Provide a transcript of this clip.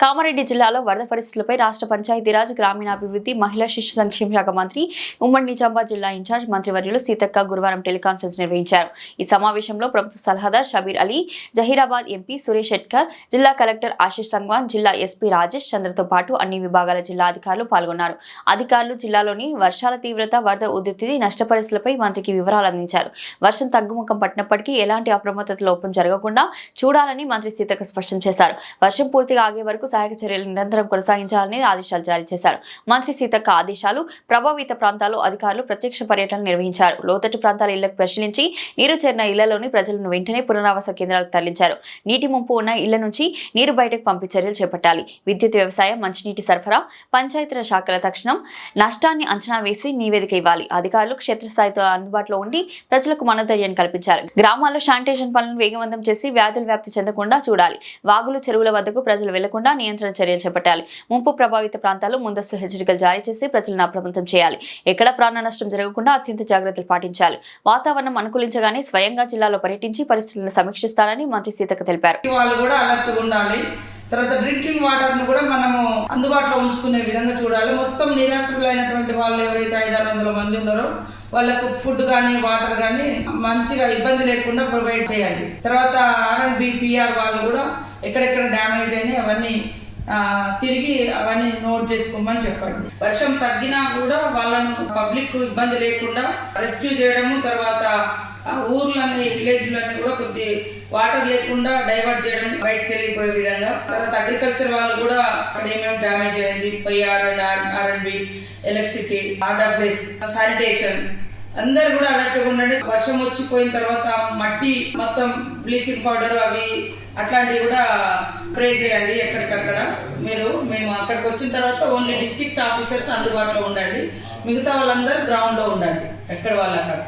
కామారెడ్డి జిల్లాలో వరద పరిస్థితులపై రాష్ట్ర పంచాయతీరాజ్ గ్రామీణాభివృద్ధి మహిళా శిశు సంక్షేమ శాఖ మంత్రి ఉమ్మడి నిజామాబాద్ జిల్లా ఇన్ఛార్జ్ మంత్రివర్యులు సీతక్క గురువారం టెలికాన్ఫరెన్స్ నిర్వహించారు. ఈ సమావేశంలో ప్రభుత్వ సలహాదార్ షబీర్ అలీ జహీరాబాద్ ఎంపీ సురేష్ షెట్కర్ జిల్లా కలెక్టర్ ఆశీష్ సంగ్వాన్ జిల్లా ఎస్పీ రాజేష్ చంద్రతో పాటు అన్ని విభాగాల జిల్లా అధికారులు పాల్గొన్నారు. అధికారులు జిల్లాలోని వర్షాల తీవ్రత వరద ఉధృతి నష్ట పరిస్థితులపై మంత్రికి వివరాలు అందించారు. వర్షం తగ్గుముఖం పట్టినప్పటికీ ఎలాంటి అప్రమత్తత లోపం జరగకుండా చూడాలని మంత్రి సీతక్క స్పష్టం చేశారు. వర్షం పూర్తిగా ఆగే వరకు సహాయక చర్యలు నిరంతరం కొనసాగించాలని ఆదేశాలు జారీ చేశారు. మంత్రి సీతక్క ఆదేశాలు ప్రభావిత ప్రాంతాల్లో అధికారులు ప్రత్యక్ష పర్యటన నిర్వహించారు. లోతట్టు ప్రాంతాల ఇళ్ళకు పరిశీలించి నీరు చేరిన ఇళ్ళలోని ప్రజలను వెంటనే పునరావాస కేంద్రాలకు తరలించారు. నీటి ముంపు ఉన్న ఇళ్ళ నుంచి నీరు బయటకు పంపే చర్యలు చేపట్టాలి. విద్యుత్ వ్యవసాయం మంచినీటి సరఫరా పంచాయతీరాజ్ శాఖల తక్షణం నష్టాన్ని అంచనా వేసి నివేదిక ఇవ్వాలి. అధికారులు క్షేత్రస్థాయితో అందుబాటులో ఉండి ప్రజలకు మనోధైర్యాన్ని కల్పించాలి గ్రామాల్లో శానిటేషన్ పనులను వేగవంతం చేసి వ్యాధులు వ్యాప్తి చెందకుండా చూడాలి. వాగులు చెరువుల వద్దకు ప్రజలు వెళ్ళకుండా నియంత్రణ చర్యలు చేపట్టాలి. ముంపు ప్రభావిత ప్రాంతాల్లో ముందస్తు హెచ్చరికలు జారీ చేసి ప్రజలను అప్రమత్తం చేయాలి. ఎక్కడ ప్రాణ నష్టం జరగకుండా అత్యంత జాగ్రత్తలు పాటించాలి. వాతావరణం అనుకూలించగానే స్వయంగా జిల్లాలో పర్యటించి పరిస్థితులను సమీక్షిస్తారని మంత్రి సీతక్క తెలిపారు. వాళ్ళు కూడా అలర్ట్ ఉండాలి. తర్వాత డ్రింకింగ్ వాటర్ను కూడా మనము అందుబాటులో ఉంచుకునే విధంగా చూడాలి. మొత్తం నిరాశ్రులైనటువంటి వాళ్ళు ఎవరైతే ఐదారు వందల మంది ఉన్నారో వాళ్ళకు ఫుడ్ కానీ వాటర్ కానీ మంచిగా ఇబ్బంది లేకుండా ప్రొవైడ్ చేయాలి. తర్వాత ఆర్ బిపిఆర్ వాళ్ళు కూడా ఎక్కడెక్కడ డ్యామేజ్ అయినాయి అవన్నీ తిరిగి అవన్నీ నోట్ చేసుకోమని చెప్పండి. వర్షం తగ్గినా కూడా వాళ్ళను పబ్లిక్ ఇబ్బంది లేకుండా రెస్క్యూ చేయడము తర్వాత ఊర్లన్నీ విలేజ్లన్నీ కూడా కొద్ది వాటర్ లేకుండా డైవర్ట్ చేయడం బయటకు వెళ్ళిపోయే విధంగా. తర్వాత అగ్రికల్చర్ వాళ్ళు కూడా అక్కడ ఏమేమి డ్యామేజ్ అయింది. PR and R and B electricity RWS sanitation. అందరు కూడా అలర్ట్గా ఉండండి. వర్షం వచ్చిపోయిన తర్వాత మట్టి మొత్తం బ్లీచింగ్ పౌడర్ అవి అట్లాంటివి కూడా స్ప్రే చేయండి ఎక్కడికక్కడ. మీరు మేము అక్కడికి వచ్చిన తర్వాత ఓన్లీ డిస్ట్రిక్ట్ ఆఫీసర్స్ అందుబాటులో ఉండండి. మిగతా వాళ్ళందరూ గ్రౌండ్లో ఉండండి. ఎక్కడ వాళ్ళు అక్కడ.